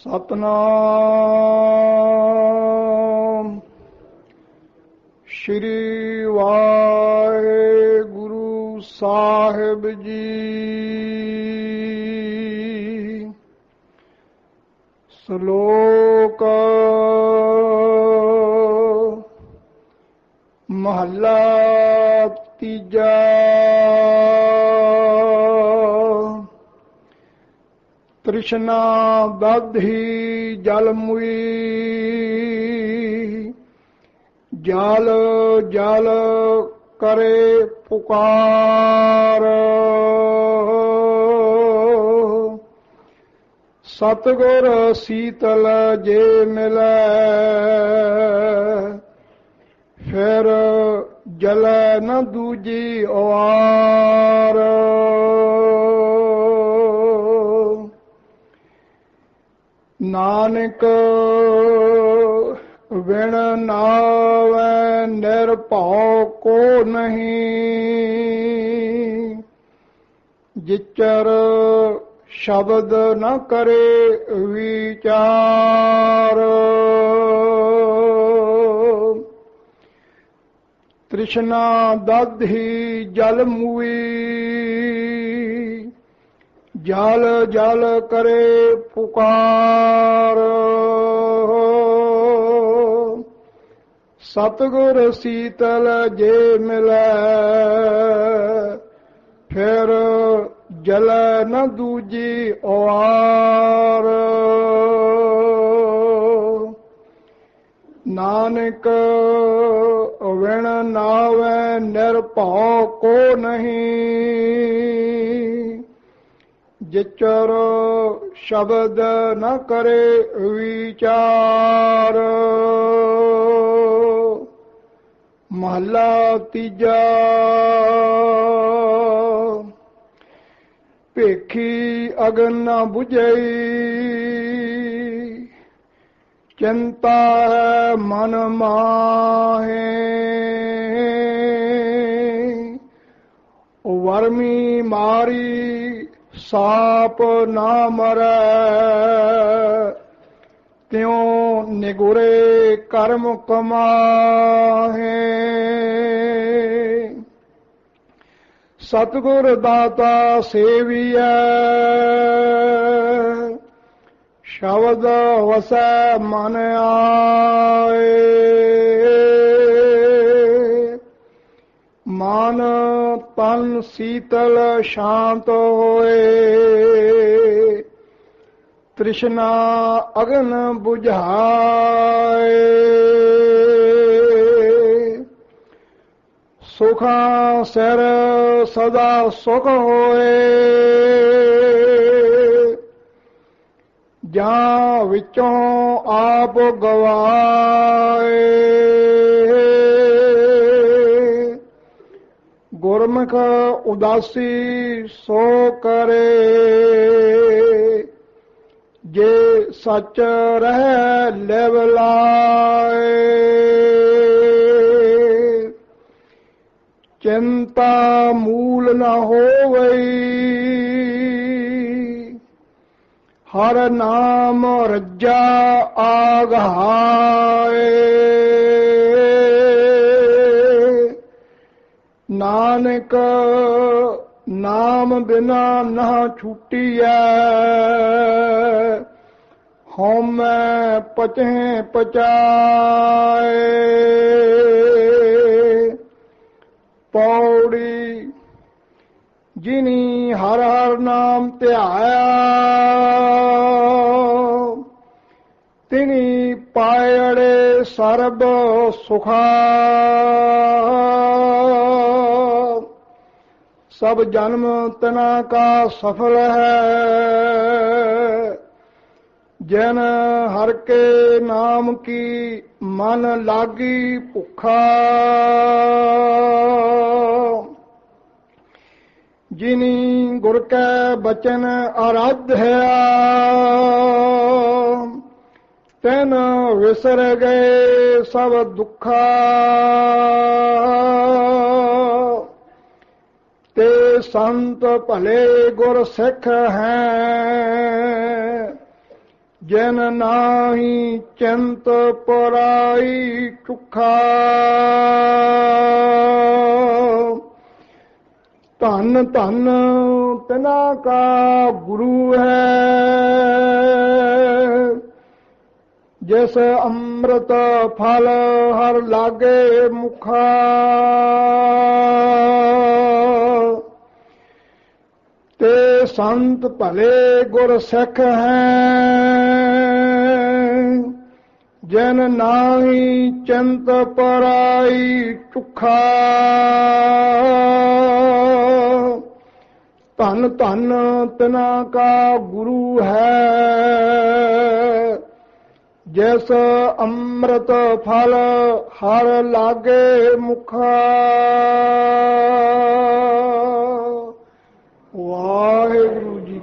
ਸਤਨਾਮ। ਸ਼੍ਰੀ ਵਾਹਿਗੁਰੂ ਸਾਹਿਬ ਜੀ। ਸ਼ਲੋਕ ਮਹੱਲਾ ਤੀਜਾ। ਤ੍ਰਿਸ਼ਨਾ ਬਧੀ ਜਲ ਮੁਈ। ਜਲ ਜਲ ਕਰੇ ਪੁਕਾਰ। ਸਤਗੁਰ ਸੀਤਲ ਜੇ ਮਿਲੈ, ਫਿਰ ਜਲੈ ਨ ਦੂਜੀ ਔਰ। ਨਾਨਕ ਵਿਣ ਨਾਵੈ ਨਿਰਭਉ ਕੋ ਨਹੀਂ। ਜਿਚਰ ਸ਼ਬਦ ਨ ਕਰੇ ਵਿਚਾਰ। ਤ੍ਰਿਸ਼ਨਾ ਦਧੀ ਜਲ ਮੂਈ। ਜਲ ਜਲ ਕਰੇ ਪੁਕਾਰ। ਸਤਗੁਰ ਸੀਤਲ ਜੇ ਮਿਲੈ, ਫਿਰ ਜਲ ਨ ਦੂਜੀ ਔਰ ਨਾਨਕ ਵਿਣ ਨਾਵੈ ਨਿਰਭਉ ਕੋ ਨਹੀਂ। ਜਿਚਰ ਸ਼ਬਦ ਨ ਕਰੇ ਵਿਚਾਰ। ਮਹਲਾ ਤੀਜਾ। ਭੇਖੀ ਅਗਨ ਨ 부ਝਈ ਚਿੰਤਾ ਹੈ ਮਨ ਮਾਹੇ। ਵਰਮੀ ਮਾਰੀ ਸਾਪ ਨਾ ਮਰੈ। ਤਿਉ ਨਿਗੁਰੇ ਕਰਮ ਕਮਾਹੇ। ਸਤਗੁਰ ਦਾਤਾ ਸੇਵੀਐ। ਸ਼ਬਦ ਵਸੈ ਮਨ ਆਏ। ਮਨ ਤਨ ਸੀਤਲ ਸ਼ਾਂਤ ਹੋਏ। ਤ੍ਰਿਸ਼ਨਾ ਅਗਨ 부ਝਾਏ ਸੁਖਾਂ ਸਿਰ ਸਦਾ ਸੁਖ ਹੋਏ। ਜਾਂ ਵਿੱਚੋਂ ਆਪ ਗਵਾਏ। ਗੁਰਮੁਖ ਉਦਾਸੀ ਸੋ ਕਰੇ। ਜੇ ਸੱਚ ਰਹਿ ਲਿਵ ਲਾਏ। ਚਿੰਤਾ ਮੂਲ ਨਾ ਹੋਵਈ। ਹਰ ਨਾਮ ਰੱਜਾ ਆਗਾਏ ਨਾਨਕ, ਨਾਮ ਬਿਨਾ ਨਾ ਛੁੱਟੀਐ। ਹਉਮੈ ਪਚੇ ਪਚਾਏ। ਪੌੜੀ ਜਿਨੀ ਹਰ ਹਰ ਨਾਮ ਧਿਆਇਆ, ਤਿਨੀ ਪਾਇੜੇ ਸਰਬ ਸੁਖਾ। ਸਭ ਜਨਮ ਤਨਾ ਕਾ ਸਫਲ ਹੈ। ਜਨ ਹਰ ਕੇ ਨਾਮ ਕੀ ਮਨ ਲਾਗੀ ਭੁਖਾ। ਜਿਨੀ ਗੁਰ ਕੈ ਬਚਨ ਹੈ। ਤੈਨ ਵਿਸਰ ਗਏ ਸਭ ਦੁੱਖਾ। ਸੰਤ ਭਲੇ ਗੁਰ ਸਿੱਖ ਹੈ। ਜਨ ਨਾਹੀ ਚਿੰਤ ਪਰਾਈ ਚੁਖਾ ਧਨ ਧਨ ਤਨਾ ਕਾ ਗੁਰੂ ਹੈ। ਜਿਸ ਅੰਮ੍ਰਿਤ ਫਲ ਹਰ ਲਾਗੇ ਮੁਖਾ। ਤੇ ਸੰਤ ਭਲੇ ਗੁਰ ਸਿੱਖ ਹੈ। ਜਨ ਨਾਹੀ ਚੰਤ ਪਰਾਈ ਚੁਖਾ ਧਨ ਧਨ ਤਨਾ ਕਾ ਗੁਰੂ ਹੈ। ਜਿਸ ਅੰਮ੍ਰਿਤ ਫਲ ਹਰ ਲਾਗੇ ਮੁਖਾ ਵਾਹਿਗੁਰੂ ਜੀ